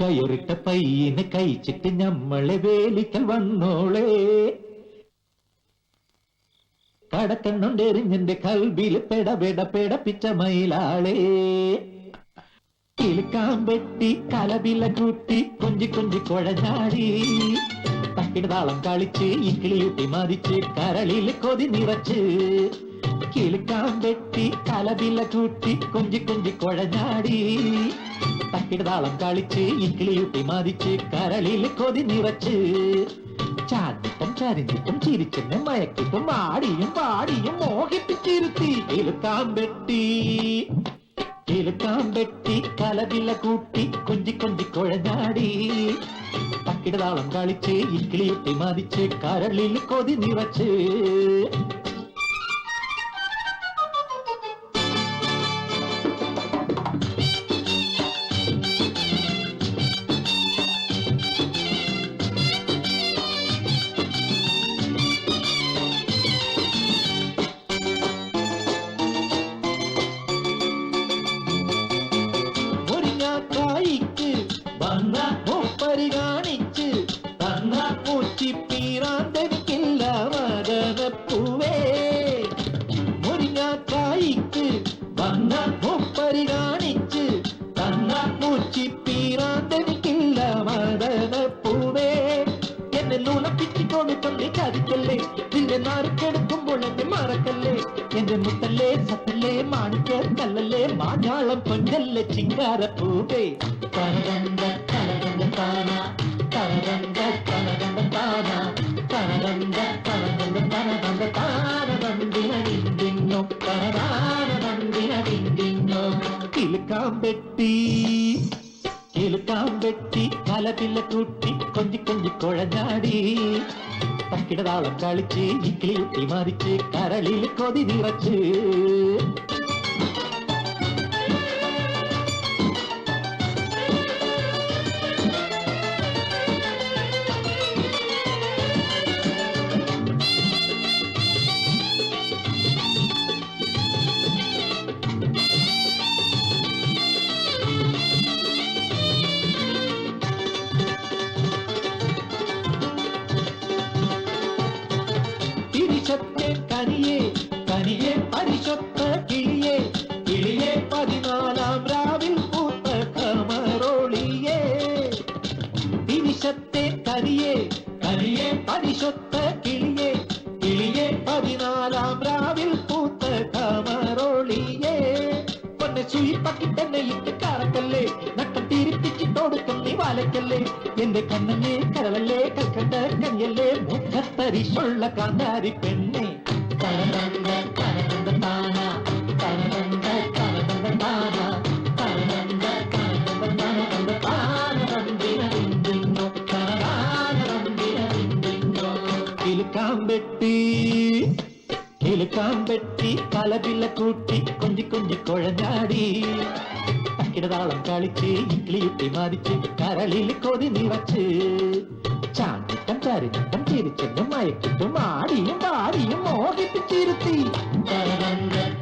കയറിട്ട പയ്യനെ കഴിച്ചിട്ട് ഞമ്മളെ വേലിക്കൽ വന്നോളേ. കടക്കണ്ണുണ്ടെറിഞ്ഞെന്റെ കൽബിൽ പെട പെട പെടപ്പിച്ച മയിലാളേ. കിലുക്കാൻ വെട്ടി കലബില കൂട്ടി കൊഞ്ചി കൊഞ്ചി കുഴഞ്ഞാടി തക്കിടതാളം കളിച്ച് ഇക്കിളിയൂട്ടി മതിച്ച് കരളിൽ കൊതി നിറച്ച്. കിലുക്കാൻ വെട്ടി കലബില കൂട്ടി കൊഞ്ചി കൊഞ്ചി കുഴഞ്ഞാടി തക്കിടതാളം കളിച്ച് ഇക്കിളിയൂട്ടി മതിച്ച് കരളിൽ കൊതി നിറച്ച് ചാഞ്ഞിട്ടും ചരിഞ്ഞിട്ടും ചിരിച്ചെന്നെ മയക്കിട്ടും ആടിയും പാടിയും മോഹിപ്പിച്ചിരുത്തി കിലുക്കാൻ വെട്ടി കിലുക്കാൻ വെട്ടി കലവില കൂട്ടി കൊഞ്ചി കൊഞ്ചി കുഴഞ്ഞാടി തക്കിടതാളം കളിച്ച് ഇക്കിളിയുട്ടി മതിച്ച് കരളിൽ കൊതി നിറച്ച് മകനപ്പൂവേ മുരിങ്ങാക്കായിക്ക് വന്ന മൂപ്പരി കാണിച്ച് തന്ന പൂച്ചിപ്പീറാന്തനിക്കില്ല മകനപ്പൂവേ എന്നെ നൂലപ്പിച്ച് കൊടുക്കും നീ ചതിക്കല്ലേ നിന്റെ നാറുക്കെടുക്കുമ്പോൾ എന്നെ മറക്കല്ലേ എന്റെ മുത്തല്ലേ സത്തല്ലേ മാണിക്ക കല്ലല്ലേ മാഞ്ഞാളം പൊന്നല്ലേ ചിങ്കാരപ്പൂവേ തനതന്ത இழுக்காம்பெட்டி இழுக்காம்பெட்டி கலபில்ல கூட்டி கொஞ்சி கொஞ்சி குழஞ்சாடி தக்கிடதாளம் கழிச்சு இக்கிலி உட்டி மாறிச்சு கரளில் கொதி நிறச்சு பிரிச்சத்தே கனியே கனியே பரிசொத்த கிளியே கிளியே பதினாலாம் ராவில் பூத்த கமரோளியே பிரிச்சத்தே கனியே கனியே பரிசொத்த கிளியே கிளியே பதினாலாம் ராவில் பூத்த கமரோளியே பொன்னை சுயிப்பாக்கி தென்னை இட்டு காரக்கல்லே நட்டம் திருப்பிச்சு தோடு கல்லி வாழைக்கல்லே எந்த கண்ணனே கர காந்தாரி சொல்ல காந்தாரி பெண்ணே. தரதந்த தரதந்த தானா தரதந்த தரதந்த தானா தரதந்த தரதந்த தரதந்த தானந்தினோ தரதானந்தினோ இழுக்காம்பெட்டி இழுக்காம்பெட்டி பலபில்ல கூட்டி கொஞ்சி கொஞ்சி குழந்தாடி. கிடதாளம் கழிச்சு இட்லி இட்லி மாறிச்சு கரளில் கொதி நீ வச்சு. ചാണ്ടിട്ടം ചരിഞ്ഞിട്ടം ചിരിച്ചിട്ടും മയക്കിട്ടും ആടിയും പാടിയും മോഹിപ്പിച്ചിരുത്തി തരതന്ത തരതന്ത